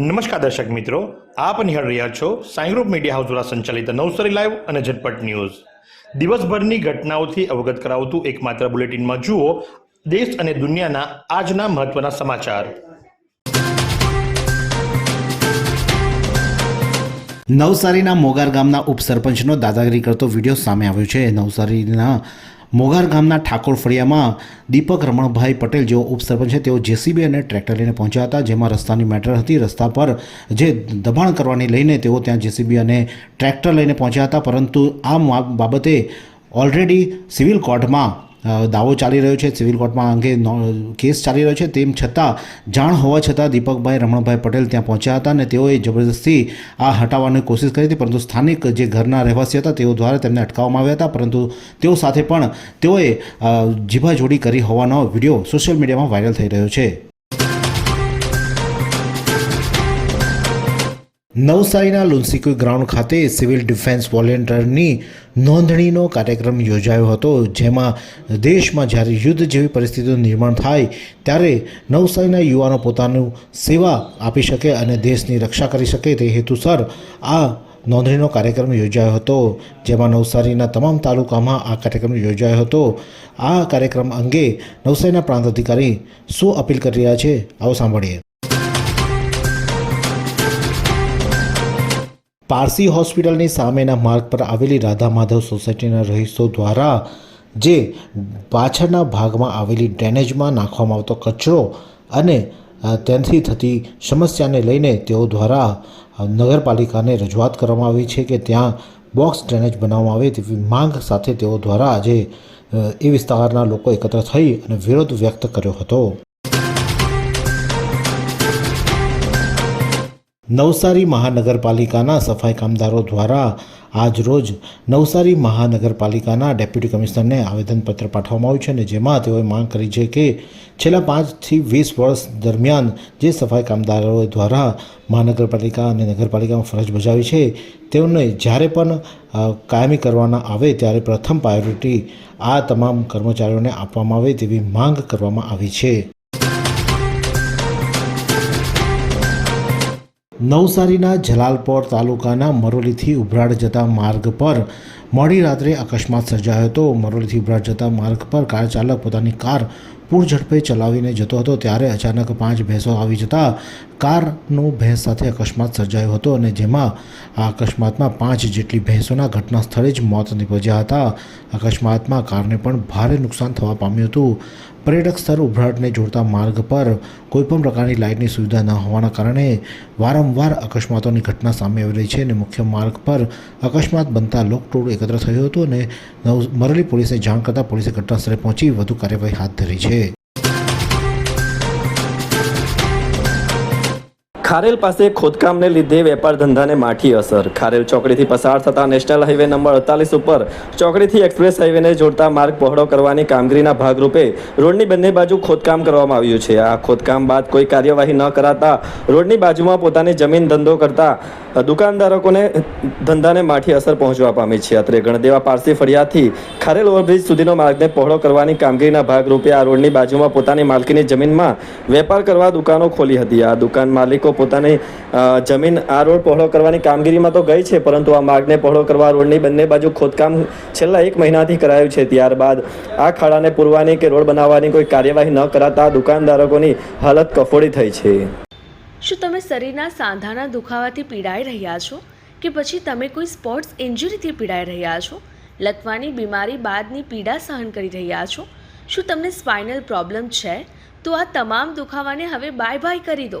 નમસ્કાર દર્શક મિત્રો, આપ નિહાળ રહ્યા છો સાઈ ગ્રુપ મીડિયા હાઉસ દ્વારા સંચાલિત નવસારી લાઈવ અને ઝટપટ ન્યૂઝ. દિવસભરની ઘટનાઓથી અવગત કરાવતું એકમાત્ર બુલેટિનમાં જુઓ દેશ અને દુનિયાના આજના મહત્વના સમાચાર. નવસારીના મોગાર ગામના ઉપસરપંચનો દાદાગીરી કરતો વીડિયો સામે આવ્યો છે. નવસારીના મોગાર ગામના ઠાકોર ફળિયામાં દીપક રમણભાઈ પટેલ જેઓ ઉપસરપંચ છે. તેઓ જેસીબી અને ટ્રેક્ટર લઈને પહોંચ્યા હતા, જેમાં રસ્તાની મેટર હતી. રસ્તા પર જે દબાણ કરવાની લઈને તેઓ ત્યાં જેસીબી અને ટ્રેક્ટર લઈને પહોંચ્યા હતા. પરંતુ આ બાબતે ઓલરેડી સિવિલ કોર્ટમાં દાવો ચાલી રહ્યો છે સિવિલ કોર્ટમાં અંગે કેસ ચાલી રહ્યો છે. તેમ છતાં, જાણ હોવા છતાં દીપકભાઈ રમણભાઈ પટેલ ત્યાં પહોંચ્યા હતા અને તેઓએ જબરદસ્તી આ હટાવવાની કોશિશ કરી હતી. પરંતુ સ્થાનિક જે ઘરના રહેવાસી હતા, તેઓ દ્વારા તેમને અટકાવવામાં આવ્યા હતા. પરંતુ તેઓ સાથે પણ તેઓએ જીભાજોડી કરી હોવાનો વીડિયો સોશિયલ મીડિયામાં વાયરલ થઈ રહ્યો છે. નવસારીના લુન્સીકુઈ ગ્રાઉન્ડ ખાતે સિવિલ ડિફેન્સ વોલેન્ટિયરની નોંધણીનો કાર્યક્રમ યોજાયો હતો, જેમાં દેશમાં જ્યારે યુદ્ધ જેવી પરિસ્થિતિનું નિર્માણ થાય ત્યારે નવસારીના યુવાનો પોતાનું સેવા આપી શકે અને દેશની રક્ષા કરી શકે તે હેતુસર આ નોંધણીનો કાર્યક્રમ યોજાયો હતો, જેમાં નવસારીના તમામ તાલુકામાં આ કાર્યક્રમ યોજાયો હતો. આ કાર્યક્રમ અંગે નવસારીના પ્રાંત અધિકારી શું અપીલ કરી રહ્યા છે, આવો સાંભળીએ. પારસી હોસ્પિટલની સામેના માર્ગ પર આવેલી રાધા માધવ સોસાયટીના રહીશો દ્વારા જે પાછળના ભાગમાં આવેલી ડ્રેનેજમાં નાખવામાં આવતો કચરો અને ત્યાંથી થતી સમસ્યાને લઈને તેઓ દ્વારા નગરપાલિકાને રજૂઆત કરવામાં આવી છે કે ત્યાં બોક્સ ડ્રેનેજ બનાવવામાં આવે તેવી માંગ સાથે તેઓ દ્વારા આજે એ વિસ્તારના લોકો એકત્ર થઈ અને વિરોધ વ્યક્ત કર્યો હતો. નવસારી મહાનગરપાલિકાના સફાઈ કામદારો દ્વારા આજરોજ નવસારી મહાનગરપાલિકાના ડેપ્યુટી કમિશનરને આવેદનપત્ર પાઠવવામાં આવ્યું છે અને જેમાં તેઓએ માંગ કરી છે કે છેલ્લા પાંચથી વીસ વર્ષ દરમિયાન જે સફાઈ કામદારો દ્વારા મહાનગરપાલિકા અને નગરપાલિકામાં ફરજ બજાવી છે, તેઓને જ્યારે પણ કાયમી કરવાના આવે ત્યારે પ્રથમ પ્રાયોરિટી આ તમામ કર્મચારીઓને આપવામાં આવે તેવી માંગ કરવામાં આવી છે. નવસારીના જલાલપોર તાલુકાના મરોલીથી ઉભરાડ જતા માર્ગ પર મોડી રાત્રે અકસ્માત સર્જાયો હતો. મરોલીથી ઉભરાડ જતા માર્ગ પર કાર ચાલક પોતાની કાર પૂર ઝડપે ચલાવીને જતો હતો. ત્યારે અચાનક પાંચ ભેંસો આવી જતા કારનો ભેંસ સાથે અકસ્માત સર્જાયો હતો અને જેમાં આ અકસ્માતમાં પાંચ જેટલી ભેંસોના ઘટના સ્થળે જ મોત નીપજ્યા હતા. અકસ્માતમાં કારને પણ ભારે નુકસાન થવા પામ્યું હતું. પર્યટક સ્થળ ઉભરાટને જોડતા માર્ગ પર કોઈપણ પ્રકારની લાઇટની સુવિધા ન હોવાના કારણે વારંવાર અકસ્માતોની ઘટના સામે આવી રહી છે અને મુખ્ય માર્ગ પર અકસ્માત બનતા લોકટોળું એકત્ર થયું હતું અને મરલી પોલીસને જાણ કરતાં પોલીસે ઘટનાસ્થળે પહોંચી વધુ કાર્યવાહી હાથ ધરી છે. ખારેલ પાસે ખોદકામને લીધે વેપાર ધંધાને માઠી અસર. ખારેલ ચોકડીથી પસાર થતા નેશનલ હાઈવે નંબર અડતાલીસ ઉપર ચોકડીથી એક્સપ્રેસ હાઈવેને જોડતા માર્ગ પહોળો કરવાની કામગીરીના ભાગરૂપે રોડની બંને બાજુ ખોદકામ કરવામાં આવ્યું છે. આ ખોદકામ બાદ કોઈ કાર્યવાહી ન કરાતા રોડની બાજુમાં પોતાની જમીન ધંધો કરતા દુકાનદારોને ધંધાને માઠી અસર પહોંચવા પામી છે. અત્રે ગણદેવા પારસી ફળિયાથી ખારેલ ઓવરબ્રિજ સુધીનો માર્ગને પહોળો કરવાની કામગીરીના ભાગરૂપે આ રોડની બાજુમાં પોતાની માલકીની જમીનમાં વેપાર કરવા દુકાનો ખોલી હતી. આ દુકાન માલિકો પોતાની જમીન આ રોડ પહોળો કરવાની કામગીરીમાં તો ગઈ છે, પરંતુ આ માર્ગને પહોળો કરવા રોડની બંને બાજુ ખોદકામ છેલ્લા એક મહિનાથી કરાયું છે. ત્યારબાદ આ ખાડાને પૂરવાની કે રોડ બનાવવાની કોઈ કાર્યવાહી ન કરાતા દુકાનદારોની હાલત કફોડી થઈ છે. શું તમે શરીરના સાંધાના દુખાવાથી પીડાઈ રહ્યા છો? કે પછી તમે કોઈ સ્પોર્ટ્સ ઇન્જરીથી પીડાઈ રહ્યા છો? લકવાની બીમારી બાદની પીડા સહન કરી રહ્યા છો? શું તમને સ્પાઇનલ પ્રોબ્લેમ છે? તો આ તમામ દુખાવાને હવે બાય બાય કરી દો.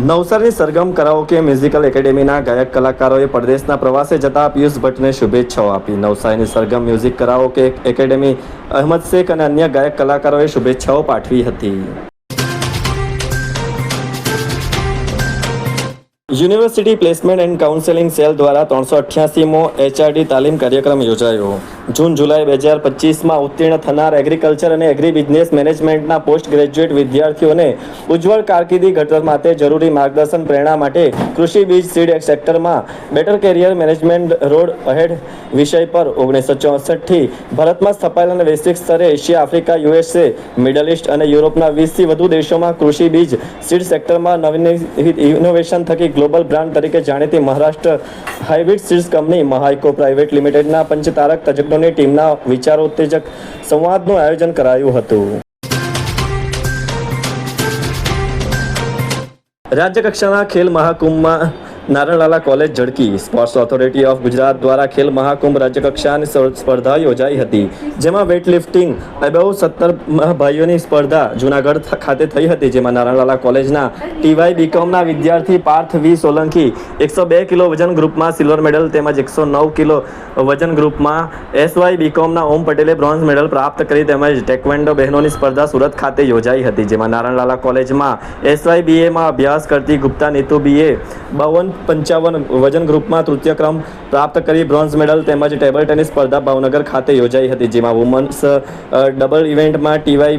નવસારીની સરગમ કરાઓકે મ્યુઝિકલ એકેડેમીના ગાયક કલાકારોએ પરદેશના પ્રવાસે જતા પિયુષ ભટ્ટને શુભેચ્છાઓ આપી. નવસારીની Sargam music karaoke academy Ahmad Shaikh અને અન્ય ગાયક કલાકારોએ શુભેચ્છાઓ પાઠવી હતી. University placement and counselling cell દ્વારા ત્રણસો અઠ્યાસીમો એચઆરડી તાલીમ કાર્યક્રમ યોજાયો. જૂન, જુલાઈ બે હજાર પચીસમાં ઉત્તીર્ણ થનાર એગ્રીકલ્ચર અને એગ્રી બિઝનેસ મેનેજમેન્ટના પોસ્ટ ગ્રેજ્યુએટ વિદ્યાર્થીઓને ઉજ્જવળ કારકિર્દી ઘડતર માટે જરૂરી માર્ગદર્શન પ્રેરણા માટે કૃષિ બીજ સીડ સેક્ટરમાં better career management road ahead વિષય પર ઓગણીસો ચોસઠથી ભારતમાં સ્થપાયેલ અને વૈશ્વિક સ્તરે Asia, Africa, USA middle east અને યુરોપના વીસથી વધુ દેશોમાં કૃષિ બીજ સીડ સેક્ટરમાં નવીન ઇનોવેશન થકી ગ્લોબલ બ્રાન્ડ તરીકે જાણીતી Maharashtra hybrid seeds company Mahyco private લિમિટેડના પંચતારક તજજ્ઞોની ટીમના વિચારો ઉત્તેજક સંવાદનું આયોજન કરાયું હતું. રાજ્ય કક્ષાના ખેલ મહાકુંભમાં નારણલાલા કોલેજ ઝડકી. સ્પોર્ટ્સ ઓથોરિટી ઓફ ગુજરાત દ્વારા ખેલ મહાકુંભ રાજ્ય કક્ષાની સ્પ- સ્પર્ધા યોજાઈ હતી, જેમાં વેઇટ લિફ્ટિંગ અબવ સત્તર ભાઈઓની સ્પર્ધા જુનાગઢ ખાતે થઈ હતી, જેમાં નારણલાલા કોલેજના ટીવાય બીકોમના વિદ્યાર્થી પાર્થ વી. સોલંકી એકસો બે કિલો વજન ગ્રુપમાં સિલ્વર મેડલ તેમજ એકસો નવ કિલો વજન ગ્રુપમાં એસવાય બીકોમના ઓમ પટેલે બ્રોન્ઝ મેડલ પ્રાપ્ત કરી તેમજ ટેકવેન્ડો બહેનોની સ્પર્ધા સુરત ખાતે યોજાઈ હતી, જેમાં નારણલાલા કોલેજમાં એસવાય બીએમાં અભ્યાસ કરતી ગુપ્તા નીતુ બીએ બાવન પંચાવન વજન ગ્રુપમાં તૃતીય ક્રમ પ્રાપ્ત કરી બ્રોન્ઝ મેડલ તેમજ ટેબલ ટેનિસ સ્પર્ધા ભાવનગર ખાતે યોજાઈ હતી, જેમાં વુમન્સ ડબલ ઇવેન્ટમાં ટીવાય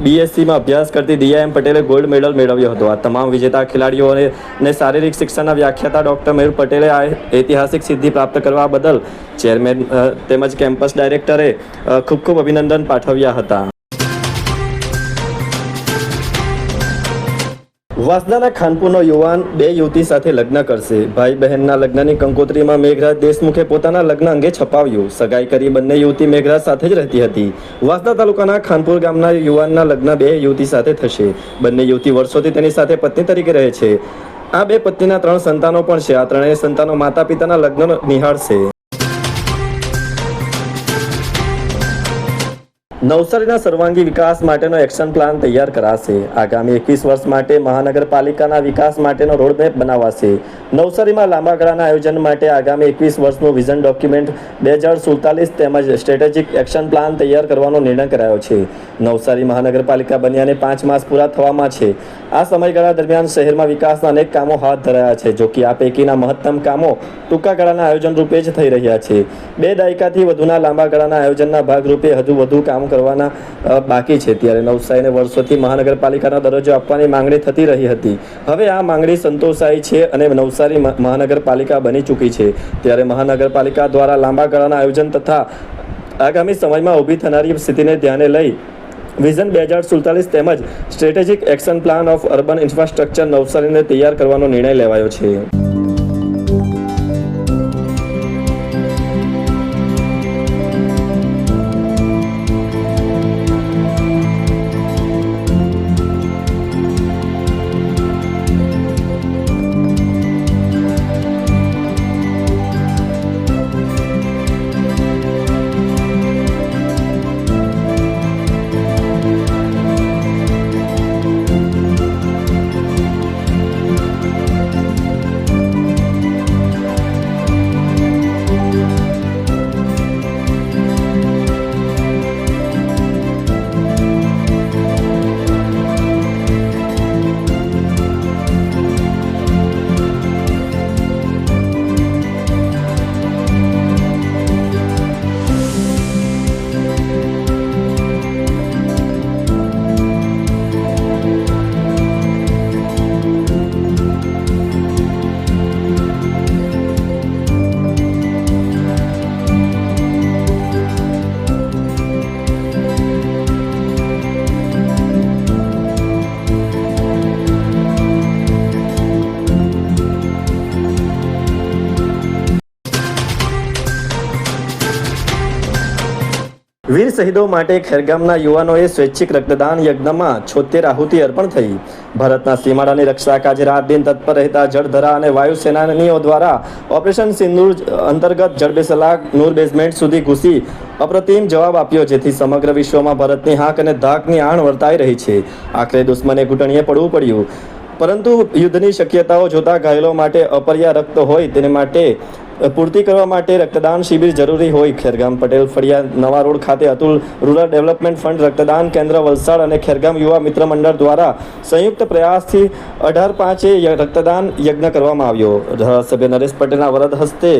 બીએસસીમાં અભ્યાસ કરતી દિયા એમ પટેલે ગોલ્ડ મેડલ મેળવ્યો હતો. આ તમામ વિજેતા ખેલાડીઓને શારીરિક શિક્ષણના વ્યાખ્યાતા ડોક્ટર મયુર પટેલે આ ઐતિહાસિક સિદ્ધિ પ્રાપ્ત કરવા બદલ ચેરમેન તેમજ કેમ્પસ ડાયરેક્ટરે ખૂબ ખૂબ અભિનંદન પાઠવ્યા હતા. વાસદાના ખાનપુરનો યુવાન બે યુવતી સાથે લગ્ન કરશે. ભાઈ બહેનના લગ્નની કંકોત્રીમાં મેઘરાજ દેશમુખે પોતાના લગ્ન અંગે છપાવ્યું. સગાઈ કરી બંને યુવતી મેઘરાજ સાથે જ રહેતી હતી. વાસદા તાલુકાના ખાનપુર ગામના યુવાનના લગ્ન બે યુવતી સાથે થશે. બંને યુવતી વર્ષોથી તેની સાથે પત્ની તરીકે રહે છે. આ બે પત્નીના ત્રણ સંતાનો પણ છે. આ ત્રણેય સંતાનો માતા પિતાના લગ્ન નિહાળશે. નવસારીના સર્વાંગી વિકાસ માટેનો એક્શન પ્લાન તૈયાર કરાશે. આગામી એકવીસ વર્ષ માટે મહાનગરપાલિકાના વિકાસ માટેનો રોડમેપ બનાવાશે. નવસારીમાં લાંબા ગાળાના આયોજન માટે આગામી એકવીસ વર્ષનું વિઝન ડોક્યુમેન્ટ બે હજાર સુડતાલીસ તેમજ સ્ટ્રેટેજિક એક્શન પ્લાન તૈયાર કરવાનો નિર્ણય કરાયો છે. નવસારી મહાનગરપાલિકા બન્યાને પાંચ માસ પૂરા થવામાં છે. આ સમયગાળા દરમિયાન શહેરમાં વિકાસના અનેક કામો હાથ ધરાયા છે જોકે આ પૈકીના મહત્તમ કામો ટૂંકા ગાળાના આયોજન રૂપે જ થઈ રહ્યા છે. બે દાયકાથી વધુના લાંબા ગાળાના આયોજનના ભાગરૂપે હજુ વધુ કામ કરવાના બાકી છે. ત્યારે નવસારીને વર્ષોથી મહાનગરપાલિકાનો દરજ્જો આપવાની માંગણી થતી રહી હતી. હવે આ માંગણી સંતોષાઈ છે અને નવસારી મહાનગરપાલિકા બની ચૂકી છે. ત્યારે મહાનગરપાલિકા દ્વારા લાંબા ગાળાના આયોજન તથા આગામી સમયમાં ઊભી થનારી સ્થિતિને ધ્યાને લઈ વિઝન બે હજાર સુડતાલીસ તેમજ strategic action plan of urban infrastructure નવસારીને તૈયાર કરવાનો નિર્ણય લેવાયો છે. શહીદો માટે ખેરગામના યુવાનોએ સ્વૈચ્છિક રક્તદાન યજ્ઞમાં છોતેર આહુતિ અર્પણ થઈ. ભારતના સીમાડાની રક્ષા કાજે રાત દિન તત્પર રહેતા જળધરા અને વાયુ સેનાનીઓ દ્વારા ઓપરેશન સિંદૂર અંતર્ગત જળબેસલાક નૂર બેઝમેન્ટ સુધી ઘૂસી અપ્રતિમ જવાબ આપ્યો, જેથી સમગ્ર વિશ્વમાં ભારતની હાક અને ધાકની આણ વર્તાઈ રહી છે. આખરે દુશ્મને ઘૂંટણીએ પડવું પડ્યું. પરંતુ યુદ્ધની શક્યતાઓ જોતા ઘાયલો માટે અપર્યાપ્ત હોય તેને માટે પૂર્તિ કરવા માટે રક્તદાન શિબિર જરૂરી હોય. ખેરગામ પટેલ ફળિયા નવા રોડ ખાતે અતુલ રૂરલ ડેવલપમેન્ટ ફંડ, રક્તદાન કેન્દ્ર, વલસાડ અને ખેરગામ યુવા મિત્ર મંડળ દ્વારા સંયુક્ત પ્રયાસથી અઢાર પાંચે રક્તદાન યજ્ઞ કરવામાં આવ્યો. ધારાસભ્ય નરેશ પટેલના વરદ હસ્તે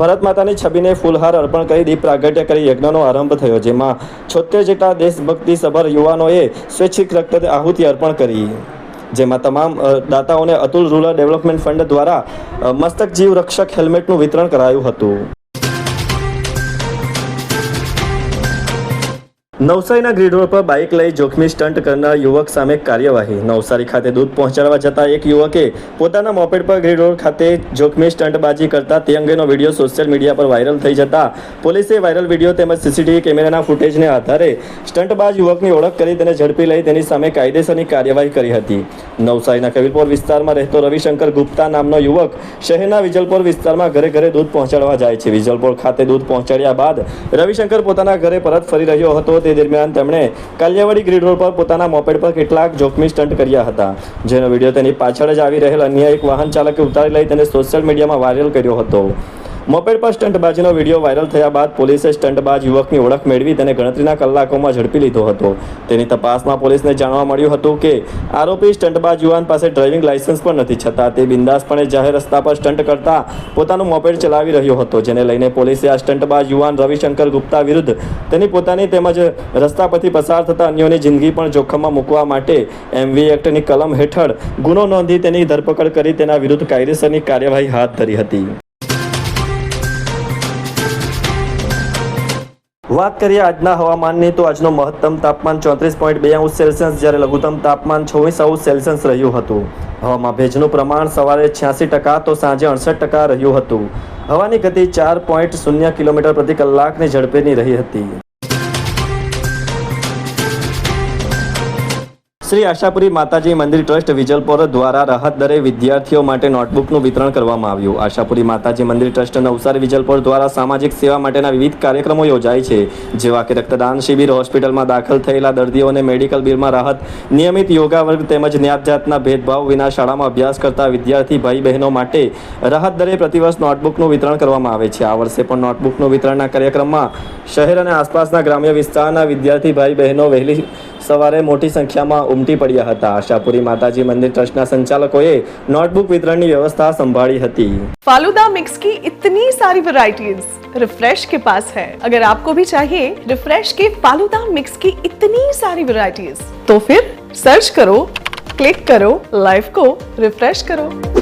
ભરત માતાની છબીને ફૂલહાર અર્પણ કરી દીપ પ્રાગટ્ય કરી યજ્ઞનો આરંભ થયો, જેમાં છોતેર જેટલા દેશભક્તિ સભર યુવાનોએ સ્વૈચ્છિક રક્ત આહુતિ અર્પણ કરી. જેમાં તમામ દાતાઓને અતુલ રૂરલ ડેવલપમેન્ટ ફંડ દ્વારા મસ્તક જીવ રક્ષક હેલ્મેટનું વિતરણ કરાયું હતું. નવસારીના ગ્રીડ રોડ પર બાઇક લઈ જોખમી સ્ટન્ટ કરનાર યુવક સામે કાર્યવાહી. નવસારી ખાતે દૂધ પહોંચાડવા જતા એક યુવકે પોતાના મોપેડ પર ગ્રીડ રોડ ખાતે જોખમી સ્ટન્ટબાજી કરતા તે અંગેનો વીડિયો સોશિયલ મીડિયા પર વાયરલ થઈ જતા પોલીસે વાયરલ વીડિયો તેમજ સીસીટીવી કેમેરાના ફૂટેજને આધારે સ્ટન્ટબાજ યુવકની ઓળખ કરી તેને ઝડપી લઈ તેની સામે કાયદેસરની કાર્યવાહી કરી હતી. નવસારીના કવિલપોર વિસ્તારમાં રહેતો રવિશંકર ગુપ્તા નામનો યુવક શહેરના વિજલપોર વિસ્તારમાં ઘરે ઘરે દૂધ પહોંચાડવા જાય છે. વિજલપોર ખાતે દૂધ પહોંચાડ્યા બાદ રવિશંકર પોતાના ઘરે પરત ફરી રહ્યો હતો. તે દરમિયાન તેમણે કાલિયાવાડી ગ્રીડ રોડ પર પોતાના મોપેડ પર કેટલાક જોખમી સ્ટન્ટ કર્યા હતા. જેનો વીડિયો તેની પાછળ જ આવી રહેલ અન્ય એક વાહન ચાલકે ઉતારી લઈ તેને સોશિયલ મીડિયામાં વાયરલ કર્યો હતો. મોપેડ પર સ્ટંટબાજીનો વીડિયો વાયરલ થયા બાદ પોલીસે સ્ટંટબાજ યુવકની ઓળખ મેળવી તેને ગણતરીના કલાકોમાં ઝડપી લીધો હતો. તેની તપાસમાં પોલીસને જાણવા મળ્યું હતું કે આરોપી સ્ટંટબાજ યુવાન પાસે ડ્રાઇવિંગ લાયસન્સ પણ નથી, છતાં તે બિંદાસપણે જાહેર રસ્તા પર સ્ટંટ કરતા પોતાનું મોપેડ ચલાવી રહ્યો હતો, જેને લઈને પોલીસે આ સ્ટંટબાજ યુવાન રવિશંકર ગુપ્તા વિરુદ્ધ તેની પોતાની તેમજ રસ્તા પરથી પસાર થતા અન્યોની જિંદગી પણ જોખમમાં મૂકવા માટે એમવી એક્ટની કલમ હેઠળ ગુનો નોંધી તેની ધરપકડ કરી તેના વિરુદ્ધ કાયદેસરની કાર્યવાહી હાથ ધરી હતી. વાત કરીએ આજના હવામાનની, તો આજનું મહત્તમ તાપમાન ચોત્રીસ પોઈન્ટ બે અંશ સેલ્સિયસ, જ્યારે લઘુત્તમ તાપમાન છવ્વીસ અંશ સેલ્સિયસ રહ્યું હતું. હવામાં ભેજનું પ્રમાણ સવારે છ્યાસી ટકા, તો સાંજે અડસઠ ટકા રહ્યું હતું. હવાની ગતિ ચાર પોઈન્ટ શૂન્ય કિલોમીટર પ્રતિ કલાકની ઝડપેની રહી હતી. શ્રી આશાપુરી માતાજી મંદિર ટ્રસ્ટ વિજલપોર દ્વારા રાહત દરે વિદ્યાર્થીઓ માટે નોટબુકનું વિતરણ કરવામાં આવ્યું. આશાપુરી માતાજી મંદિર ટ્રસ્ટ નવસારી વિજલપોર દ્વારા સામાજિક સેવા માટેના વિવિધ કાર્યક્રમો યોજાય છે, જેવા કે રક્તદાન શિબિર, હોસ્પિટલમાં દાખલ થયેલા દર્દીઓને મેડિકલ બિલમાં રાહત, નિયમિત યોગા વર્ગ તેમજ ન્યાત જાતના ભેદભાવ વિના શાળામાં અભ્યાસ કરતા વિદ્યાર્થી ભાઈ બહેનો માટે રાહત દરે પ્રતિવર્ષ નોટબુકનું વિતરણ કરવામાં આવે છે. આ વર્ષે પણ નોટબુકનું વિતરણના કાર્યક્રમમાં શહેર અને આસપાસના ગ્રામ્ય વિસ્તારના વિદ્યાર્થી ભાઈ બહેનો વહેલી સવારે મોટી સંખ્યામાં ઉમટી પડ્યા હતા આશાપુરી માતાજી મંદિર ટ્રસ્ટના સંચાલકોએ નોટબુક વિતરણની વ્યવસ્થા સંભાળી હતી फालूदा मिक्स की इतनी सारी वैरायटीज रिफ्रेश के पास है अगर आपको भी चाहिए रिफ्रेश के फालूदा मिक्स की इतनी सारी वैरायटीज तो फिर सर्च करो क्लिक करो लाइफ को रिफ्रेश करो